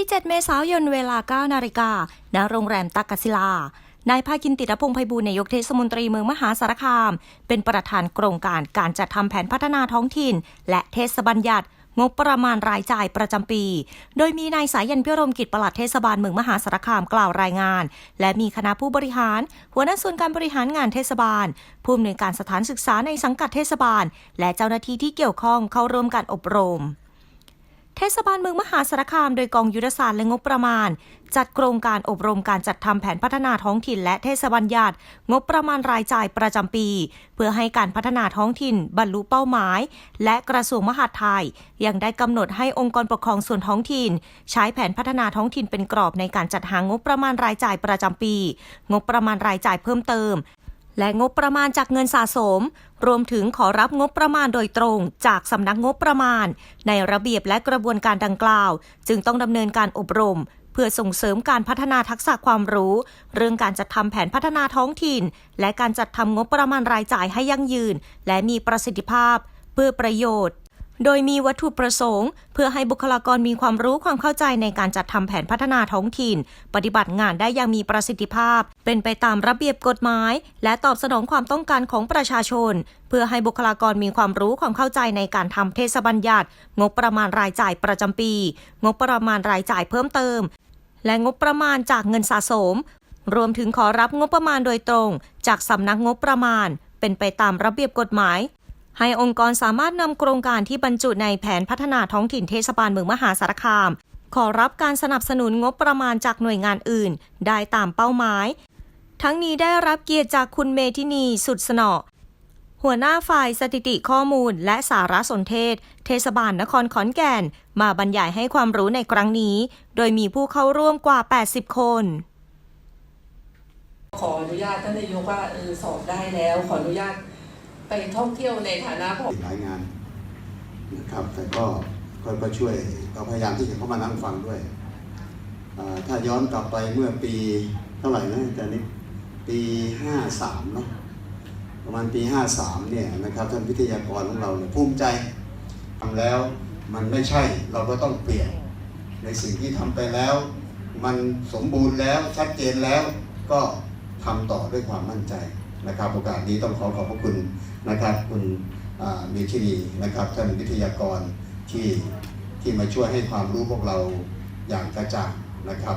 วันที่ 7 เมษายนเวลา 9 นาฬิกา ณ โรงแรมตักกศิลา นายภาคินติรพงษ์ไพบูลย์นายกเทศมนตรีเมืองมหาสารคาม เป็นประธานโครงการการจัดทำแผนพัฒนาท้องถิ่น และเทศบัญญัติงบประมาณรายจ่ายประจำปี โดยมีนายสายันพิรมกิจปลัดเทศบาลเมืองมหาสารคามกล่าวรายงาน และมีคณะผู้บริหาร หัวหน้าส่วนการบริหารงานเทศบาล ผู้อำนวยการสถานศึกษาในสังกัดเทศบาล และเจ้าหน้าที่ที่เกี่ยวข้องเข้าร่วมการอบรม เทศบาลเมืองมหาสารคาม โดยกองยุทธศาสตร์และงบประมาณ จัดโครงการอบรมการจัดทำแผนพัฒนาท้องถิ่น และเทศบัญญัติงบประมาณรายจ่ายประจำปี เพื่อให้การพัฒนาท้องถิ่น บรรลุเป้าหมาย และกระทรวงมหาดไทย ยังได้กำหนดให้องค์กรปกครองส่วนท้องถิ่น ใช้แผนพัฒนาท้องถิ่นเป็นกรอบในการจัดหางบประมาณรายจ่ายประจำปี งบประมาณรายจ่ายเพิ่มเติม และงบประมาณจากเงินสะสม รวมถึงขอรับงบประมาณโดยตรงจากสำนักงบประมาณ ในระเบียบและกระบวนการดังกล่าว จึงต้องดำเนินการอบรม เพื่อส่งเสริมการพัฒนาทักษะความรู้ เรื่องการจัดทำแผนพัฒนาท้องถิ่น และการจัดทำงบประมาณรายจ่ายให้ยั่งยืน และมีประสิทธิภาพ เพื่อประโยชน์ โดยมีวัตถุประสงค์ เพื่อให้บุคลากรมีความรู้ความเข้าใจในการจัดทำแผนพัฒนาท้องถิ่น ปฏิบัติงานได้อย่างมีประสิทธิภาพ เป็นไปตามระเบียบกฎหมาย และตอบสนองความต้องการของประชาชน เพื่อให้บุคลากรมีความรู้ความเข้าใจในการทำเทศบัญญัติ งบประมาณรายจ่ายประจำปี งบประมาณรายจ่ายเพิ่มเติม และงบประมาณจากเงินสะสม รวมถึงขอรับงบประมาณโดยตรง จากสำนักงบประมาณ เป็นไปตามระเบียบกฎหมาย ให้องค์กรสามารถนำโครงการที่บรรจุในแผนพัฒนาท้องถิ่นเทศบาลเมืองมหาสารคาม ขอรับการสนับสนุนงบประมาณจากหน่วยงานอื่น ได้ตามเป้าหมาย ทั้งนี้ได้รับเกียรติจากคุณเมทินีสุดสนอหัวหน้าฝ่ายสถิติข้อมูลและสารสนเทศ เทศบาลนครขอนแก่น มาบรรยายให้ความรู้ในครั้งนี้ โดยมีผู้เข้าร่วมกว่า 80 คน ขออนุญาตท่านนายกว่าออสอบได้แล้ว ขออนุญาต ไปท่องเที่ยวในฐานะของหลายงานนะครับแต่ก็ก็ช่วยก็พยายามที่จะเข้ามานั่งฟังด้วย ถ้าย้อนกลับไปเมื่อปีเท่าไหร่นะอาจารย์นิดปีห้าสามเนาะประมาณปีห้าสามเนี่ยนะครับท่านวิทยากรของเราเนี่ยภูมิใจทำแล้วมันไม่ใช่เราก็ต้องเปลี่ยน ในสิ่งที่ทำไปแล้ว มันสมบูรณ์แล้วชัดเจนแล้วก็ทำต่อด้วยความมั่นใจนะครับโอกาสนี้ต้องขอขอบพระคุณ นะครับ คุณมีที่นีนะครับท่านวิทยากรที่ที่มาช่วยให้ความรู้พวกเราอย่างกระจ่างนะครับ